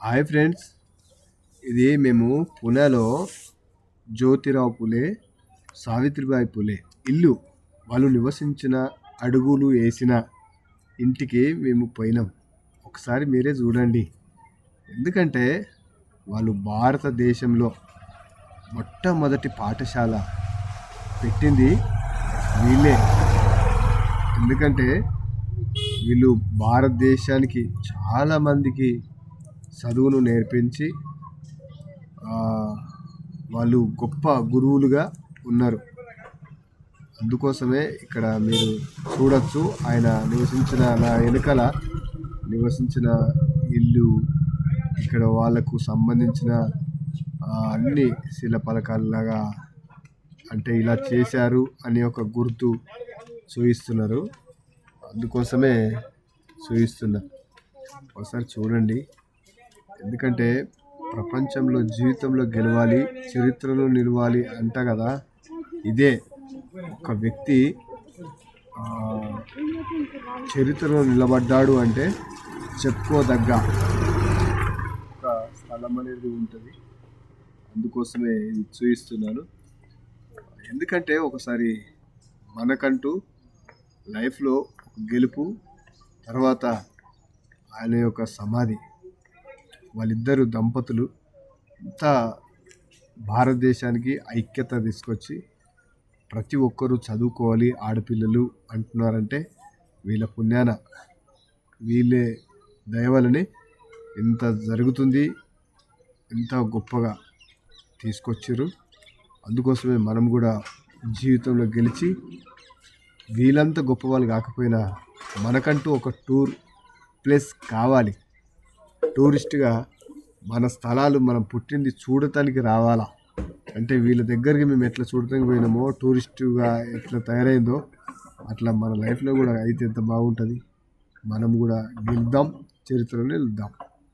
Hi friends ఇది మేము పుణెలో జ్యోతిరావు పులే సావిత్రిబాయి పులే ఇల్లు. వాళ్ళు నివసించిన అడుగులు వేసిన ఇంటికి మేము పోయినాం. ఒకసారి మీరే చూడండి. ఎందుకంటే వాళ్ళు భారతదేశంలో మొట్టమొదటి పాఠశాల పెట్టింది వీళ్ళే. ఎందుకంటే వీళ్ళు భారతదేశానికి చాలామందికి చదువును నేర్పించి వాళ్ళు గొప్ప గురువులుగా ఉన్నారు. అందుకోసమే ఇక్కడ మీరు చూడొచ్చు ఆయన నివసించిన నా వెనుకల నివసించిన ఇల్లు ఇక్కడ వాళ్ళకు సంబంధించిన అన్ని అన్ని శిలపలకాలలాగా అంటే ఇలా చేశారు అనే ఒక గుర్తు చూపిస్తున్నారు అందుకోసమే చూపిస్తున్నారు ఒకసారి చూడండి. ఎందుకంటే ప్రపంచంలో జీవితంలో గెలవాలి చరిత్రలో నిలవాలి అంట కదా. ఇదే ఒక వ్యక్తి చరిత్రలో నిలబడ్డాడు అంటే చెప్పుకోదగ్గ ఒక స్థలం అనేది ఉంటుంది. అందుకోసమే ఇది చూపిస్తున్నాను ఎందుకంటే ఒకసారి మనకంటూ లైఫ్లో గెలుపు తర్వాత ఆయన యొక్క సమాధి. వాళ్ళిద్దరు దంపతులు ఇంత భారతదేశానికి ఐక్యత తీసుకొచ్చి ప్రతి ఒక్కరూ చదువుకోవాలి ఆడపిల్లలు అంటున్నారంటే వీళ్ళ పుణ్యాన వీళ్ళే దయవలని ఇంత జరుగుతుంది ఇంత గొప్పగా తీసుకొచ్చారు. అందుకోసమే మనం కూడా జీవితంలో గెలిచి వీళ్ళంతా గొప్ప వాళ్ళు కాకపోయినా మనకంటూ ఒక టూర్ ప్లేస్ కావాలి. టూరిస్ట్గా మన స్థలాలు మనం పుట్టింది చూడటానికి రావాలా? అంటే వీళ్ళ దగ్గరికి మేము ఎట్లా చూడటానికి పోయినామో టూరిస్టుగా ఎట్లా తయారైందో అట్లా మన లైఫ్లో కూడా అయితే ఎంత బాగుంటుంది. మనం కూడా గెలుద్దాం చరిత్రలో నిలుద్దాం.